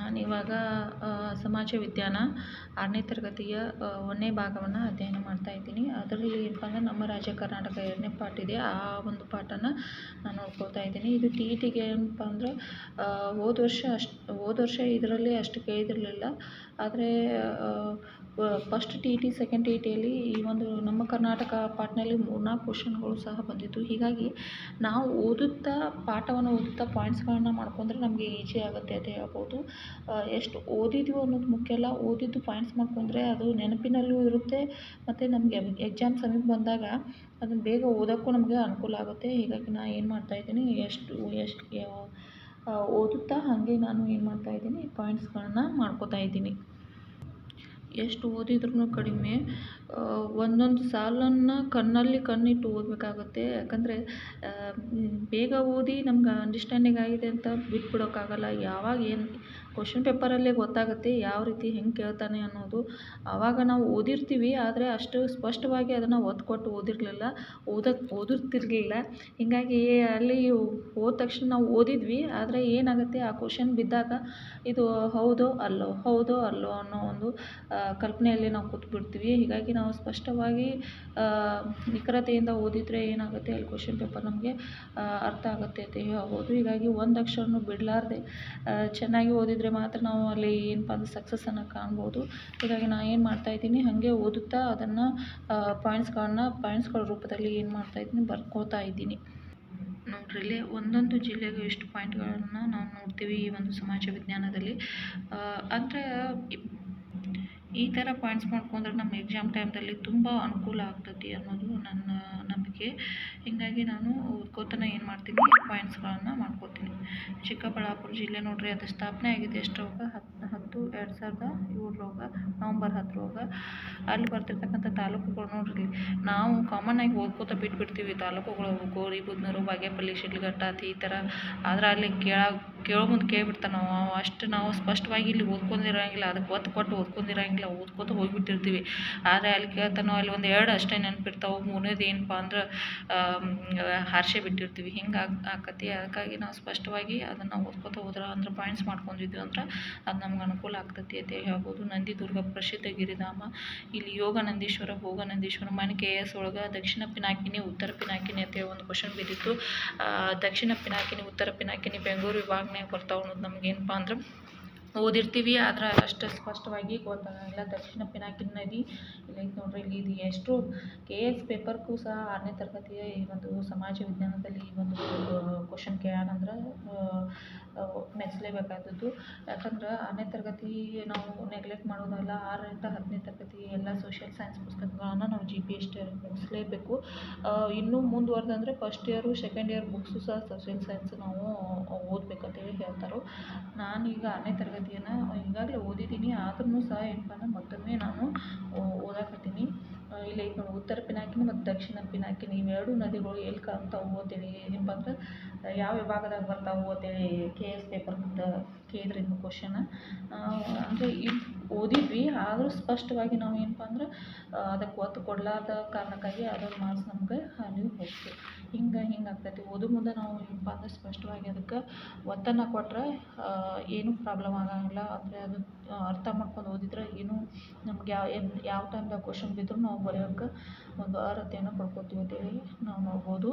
ನಾನಿವಾಗ ಸಮಾಜ ವಿಜ್ಞಾನ ಆರನೇ ತರಗತಿಯ ಒಂದನೇ ಭಾಗವನ್ನು ಅಧ್ಯಯನ ಮಾಡ್ತಾ ಇದ್ದೀನಿ. ಅದರಲ್ಲಿ ಏನಪ್ಪ ಅಂದರೆ ನಮ್ಮ ರಾಜ್ಯ ಕರ್ನಾಟಕ ಎರಡನೇ ಪಾಠ ಇದೆ. ಆ ಒಂದು ಪಾಠನ ನಾನು ನೋಡ್ಕೊಳ್ತಾ ಇದ್ದೀನಿ. ಇದು ಟಿ ಇ ಟಿಗೆ ಏನಪ್ಪ ಅಂದ್ರೆ ಹೋದ ವರ್ಷ ಅಷ್ಟು, ಹೋದ ವರ್ಷ ಇದರಲ್ಲಿ ಅಷ್ಟು ಕೇಳಿದಿರಲಿಲ್ಲ. ಆದರೆ first T E T second T E ಟಿಯಲ್ಲಿ ಈ ಒಂದು ನಮ್ಮ ಕರ್ನಾಟಕ ಪಾಠದಲ್ಲಿ ಮೂರ್ನಾಲ್ಕು ಕ್ವಶನ್ಗಳು ಸಹ ಬಂದಿತ್ತು. ಹೀಗಾಗಿ ನಾವು ಓದುತ್ತಾ, ಪಾಠವನ್ನು ಓದುತ್ತಾ ಪಾಯಿಂಟ್ಸ್ಗಳನ್ನ ಮಾಡ್ಕೊಂಡ್ರೆ ನಮಗೆ ಈಜಿ ಆಗುತ್ತೆ ಅಂತ ಹೇಳ್ಬೋದು. ಎಷ್ಟು ಓದಿದ್ವಿ ಅನ್ನೋದು ಮುಖ್ಯ ಅಲ್ಲ. ಓದಿದ್ದು ಪಾಯಿಂಟ್ಸ್ ಮಾಡ್ಕೊಂಡ್ರೆ ಅದು ನೆನಪಿನಲ್ಲೂ ಇರುತ್ತೆ, ಮತ್ತು ನಮಗೆ ಎಕ್ಸಾಮ್ ಸಮೀಪ ಬಂದಾಗ ಅದನ್ನು ಬೇಗ ಓದೋಕ್ಕೂ ನಮಗೆ ಅನುಕೂಲ ಆಗುತ್ತೆ. ಹೀಗಾಗಿ ನಾನು ಏನು ಮಾಡ್ತಾಯಿದ್ದೀನಿ ಎಷ್ಟು ಎಷ್ಟು ಓದುತ್ತಾ ಹಾಗೆ ನಾನು ಏನು ಮಾಡ್ತಾಯಿದ್ದೀನಿ ಪಾಯಿಂಟ್ಸ್ಗಳನ್ನ ಮಾಡ್ಕೊತಾ ಇದ್ದೀನಿ. ಎಷ್ಟು ಓದಿದ್ರೂ ಕಡಿಮೆ. ಒಂದೊಂದು ಸಾಲನ್ನು ಕಣ್ಣಲ್ಲಿ ಕಣ್ಣಿಟ್ಟು ಓದಬೇಕಾಗುತ್ತೆ. ಯಾಕಂದರೆ ಬೇಗ ಓದಿ ನಮ್ಗೆ ಅಂಡರ್ಸ್ಟ್ಯಾಂಡಿಂಗ್ ಆಗಿದೆ ಅಂತ ಬಿಟ್ಬಿಡೋಕ್ಕಾಗಲ್ಲ ಯಾವಾಗ ಏನು ಕ್ವಶನ್ ಪೇಪರಲ್ಲೇ ಗೊತ್ತಾಗುತ್ತೆ ಯಾವ ರೀತಿ ಹೆಂಗೆ ಕೇಳ್ತಾನೆ ಅನ್ನೋದು. ಆವಾಗ ನಾವು ಓದಿರ್ತೀವಿ, ಆದರೆ ಅಷ್ಟು ಸ್ಪಷ್ಟವಾಗಿ ಅದನ್ನು ಒತ್ತು ಕೊಟ್ಟು ಓದಿರಲಿಲ್ಲ. ಓದಕ್ಕೆ ಓದಿರ್ತಿರ್ಲಿಲ್ಲ ಹೀಗಾಗಿ ಅಲ್ಲಿ ಹೋದ ತಕ್ಷಣ ನಾವು ಓದಿದ್ವಿ, ಆದರೆ ಏನಾಗುತ್ತೆ ಆ ಕ್ವಶನ್ ಬಿದ್ದಾಗ, ಇದು ಹೌದೋ ಅಲ್ಲೋ ಹೌದೋ ಅಲ್ಲೋ ಅನ್ನೋ ಒಂದು ಕಲ್ಪನೆಯಲ್ಲಿ ನಾವು ಕೂತ್ಬಿಡ್ತೀವಿ. ಹೀಗಾಗಿ ನಾವು ಸ್ಪಷ್ಟವಾಗಿ ನಿಖರತೆಯಿಂದ ಓದಿದರೆ ಏನಾಗುತ್ತೆ ಅಲ್ಲಿ ಕ್ವಶನ್ ಪೇಪರ್ ನಮಗೆ ಅರ್ಥ ಆಗುತ್ತೆ ಅಂತ ಹೇಳ್ಬೋದು. ಹೀಗಾಗಿ ಒಂದು ಅಕ್ಷರನೂ ಬಿಡಲಾರ್ದೆ ಚೆನ್ನಾಗಿ ಓದಿದರೆ ಮಾತ್ರ ನಾವು ಅಲ್ಲಿ ಏನಪ್ಪ ಅಂದ್ರೆ ಸಕ್ಸಸ್ಸನ್ನು ಕಾಣ್ಬೋದು. ಹೀಗಾಗಿ ನಾನು ಏನು ಮಾಡ್ತಾ ಇದ್ದೀನಿ, ಹಾಗೆ ಓದುತ್ತಾ ಅದನ್ನು ಪಾಯಿಂಟ್ಸ್ಗಳನ್ನ ಪಾಯಿಂಟ್ಸ್ಗಳ ರೂಪದಲ್ಲಿ ಏನು ಮಾಡ್ತಾಯಿದ್ದೀನಿ ಬರ್ಕೋತಾ ಇದ್ದೀನಿ. ನೋಡ್ರಿ ಇಲ್ಲಿ ಒಂದೊಂದು ಜಿಲ್ಲೆಗೂ ಎಷ್ಟು ಪಾಯಿಂಟ್ಗಳನ್ನು ನಾವು ನೋಡ್ತೀವಿ ಈ ಒಂದು ಸಮಾಜ ವಿಜ್ಞಾನದಲ್ಲಿ. ಅಂದರೆ ಈ ಥರ ಪಾಯಿಂಟ್ಸ್ ಮಾಡ್ಕೊಂಡ್ರೆ ನಮ್ಮ ಎಕ್ಸಾಮ್ ಟೈಮ್ದಲ್ಲಿ ತುಂಬ ಅನುಕೂಲ ಆಗ್ತೈತಿ ಅನ್ನೋದು ನನ್ನ ನಂಬಿಕೆ. ಹೀಗಾಗಿ ನಾನು ಓದ್ಕೋತನ ಏನು ಮಾಡ್ತೀನಿ ಪಾಯಿಂಟ್ಸ್ಗಳನ್ನು ಮಾಡ್ಕೋತೀನಿ. ಚಿಕ್ಕಬಳ್ಳಾಪುರ ಜಿಲ್ಲೆ ನೋಡಿರಿ ಅದು ಸ್ಥಾಪನೆ ಆಗಿದೆ. ಎಷ್ಟರೊಳಗೆ ಹತ್ತು ಹತ್ತು, ಎರಡು ಸಾವಿರದ ಏಳರೊಳಗೆ ನವಂಬರ್ ಹತ್ತರೊಳಗೆ ಅಲ್ಲಿ ಬರ್ತಿರ್ತಕ್ಕಂಥ ತಾಲೂಕುಗಳು ನೋಡ್ರಿ, ನಾವು ಕಾಮನ್ ಆಗಿ ಓದ್ಕೋತ ಬಿಟ್ಬಿಡ್ತೀವಿ. ತಾಲೂಕುಗಳು ಬುದ್ನೂರು, ಬಾಗೇಪಲ್ಲಿ, ಶಿಡ್ಲಘಟ್ಟ ಈ ಥರ ಆದ್ರೆ ಅಲ್ಲಿ ಕೇಳ, ಕೇಳೋ ಮುಂದೆ ಕೇಳಿಬಿಡ್ತಾನೆ ನಾವು ಅಷ್ಟು ನಾವು ಸ್ಪಷ್ಟವಾಗಿ ಇಲ್ಲಿ ಓದ್ಕೊಂಡಿರಂಗಿಲ್ಲ. ಅದಕ್ಕೆ ಒತ್ತು ಕೊಟ್ಟು ಓದ್ಕೊಂಡಿರಂಗಿಲ್ಲ. ಓದ್ಕೋತ ಹೋಗ್ಬಿಟ್ಟಿರ್ತೀವಿ. ಆದರೆ ಅಲ್ಲಿ ಕೇಳ್ತಾನೋ, ಅಲ್ಲಿ ಒಂದು ಎರಡು ಅಷ್ಟೇ ನೆನಪಿರ್ತಾವೆ, ಮೂರನೇದು ಏನಪ್ಪ ಅಂದ್ರೆ ಹಾರ್ಸೆ ಬಿಟ್ಟಿರ್ತೀವಿ. ಹಿಂಗೆ ಆಕತಿ. ಅದಕ್ಕಾಗಿ ನಾವು ಸ್ಪಷ್ಟವಾಗಿ ಅದನ್ನು ಓದ್ಕೋತ ಹೋದ್ರೆ ಅಂದ್ರೆ ಪಾಯಿಂಟ್ಸ್ ಮಾಡ್ಕೊಂಡಿದ್ವಿ ಅಂದ್ರೆ ಅದು ನಮ್ಗೆ ಅನುಕೂಲ ಆಗ್ತೈತಿ ಅಂತ ಹೇಳ್ಬೋದು. ನಂದಿದುರ್ಗ ಪ್ರಸಿದ್ಧ ಗಿರಿಧಾಮ. ಇಲ್ಲಿ ಯೋಗ ನಂದೀಶ್ವರ ಭೋಗ ನಂದೀಶ್ವರ ಮನೆ ಕೆ ಎಸ್ ಒಳಗೆ ದಕ್ಷಿಣ ಪಿನಾಕಿನಿ, ಉತ್ತರ ಪಿನಾಕಿನಿ ಅಂತೇಳಿ ಒಂದು ಕ್ವಶನ್ ಬಿದ್ದಿತ್ತು. ದಕ್ಷಿಣ ಪಿನಾಕಿನಿ, ಉತ್ತರ ಪಿನಾಕಿನಿ ಬೆಂಗಳೂರು ವಿಭಾಗನೇ ಬರ್ತಾವೆ ಅನ್ನೋದು ನಮ್ಗೆ ಏನಪ್ಪ ಅಂದ್ರೆ ಓದಿರ್ತೀವಿ, ಆದ್ರೆ ಅಷ್ಟು ಸ್ಪಷ್ಟವಾಗಿ ಗೊತ್ತಾಗಲ್ಲ ದಕ್ಷಿಣ ಪಿನಾಕಿ ನದಿ ಇಲ್ಲಿ ನೋಡ್ರಿ, ಇಲ್ಲಿ ಇದು ಎಷ್ಟು ಕೆ ಎಸ್ ಪೇಪರ್ಗೂ ಸಹ ಆರನೇ ತರಗತಿಯ ಈ ಒಂದು ಸಮಾಜ ವಿಜ್ಞಾನದಲ್ಲಿ ಈ ಒಂದು ಕ್ವಶನ್ ಕೇಳ್ಯಾನಂದ್ರೆ ಮೆಚ್ಚಲೇಬೇಕಾದದ್ದು ಯಾಕಂದ್ರೆ ಆರನೇ ತರಗತಿ ನಾವು ನೆಗ್ಲೆಕ್ಟ್ ಮಾಡೋದಲ್ಲ, ಆರರಿಂದ ಹತ್ತನೇ ತರಗತಿ ಎಲ್ಲ ಸೋಷಿಯಲ್ ಸೈನ್ಸ್ ಪುಸ್ತಕಗಳನ್ನು ನಾವು ಜಿ ಪಿ ಎಸ್ ಟಿ ಮುಗಿಸ್ಲೇಬೇಕು. ಇನ್ನೂ ಮುಂದುವರೆದಂದ್ರೆ first year second year books ಸಹ ಸೋಷಿಯಲ್ ಸೈನ್ಸ್ ನಾವು ಓದಬೇಕಂತೇಳಿ ನಾನು ಈಗ ಆರನೇ ತರಗತಿಯನ್ನು ಈಗಾಗಲೇ ಓದಿದ್ದೀನಿ ಆದ್ರೂ ಸಹ ಏನಪ್ಪ ಮತ್ತೊಮ್ಮೆ ನಾನು ಓದಾಕತ್ತೀನಿ. ಇಲ್ಲಿ ಐತೆ ಉತ್ತರ ಪಿನಾಕಿನಿ ಮತ್ತು ದಕ್ಷಿಣ ಪಿನಾಕಿನಿ ಇವೆರಡು ನದಿಗಳು ಎಲ್ಲಿ ಕಾಣ್ತಾವೆ ಅಂತೇಳಿ ಏನಪ್ಪ ಅಂದ್ರೆ ಯಾವ ವಿಭಾಗದಾಗ ಬರ್ತಾವೆ ಅಂತೇಳಿ ಕೆ ಎಸ್ ಪೇಪರ್ನಿಂದ ಕೇಳಿದ್ರು ನೀವು ಕ್ವಶನ ಅಂದರೆ ಇದು ಓದಿದ್ವಿ, ಆದರೂ ಸ್ಪಷ್ಟವಾಗಿ ನಾವು ಏನಪ್ಪ ಅಂದ್ರೆ ಅದಕ್ಕೆ ಒತ್ತು ಕೊಡಲಾರ್ದ ಕಾರಣಕ್ಕಾಗಿ ಅದೊಂದು ಮಾರ್ಕ್ಸ್ ನಮ್ಗೆ ಅಲ್ಲಿ ಹೋಗ್ತು ಹಿಂಗೆ ಹಿಂಗೆ ಆಗ್ತೈತಿ. ಓದು ಮುಂದೆ ನಾವು ಏನಪ್ಪ ಅಂದ್ರೆ ಸ್ಪಷ್ಟವಾಗಿ ಅದಕ್ಕೆ ಒತ್ತನ್ನು ಕೊಟ್ಟರೆ ಏನೂ ಪ್ರಾಬ್ಲಮ್ ಆಗೋಂಗಿಲ್ಲ. ಅಂದರೆ ಅದು ಅರ್ಥ ಮಾಡ್ಕೊಂಡು ಓದಿದ್ರೆ ಏನೂ ನಮ್ಗೆ ಯಾವ, ಏನು, ಯಾವ ಟೈಮ್ದಾಗ ಕ್ವಶನ್ ಬಿದ್ದರೂ ನಾವು ಬರೆಯೋಕೆ ಒಂದು ಅರ್ಹತೆಯನ್ನು ಪಡ್ಕೊತೀವಿ ಅಂತೇಳಿ ನಾವು ನೋಡ್ಬೋದು.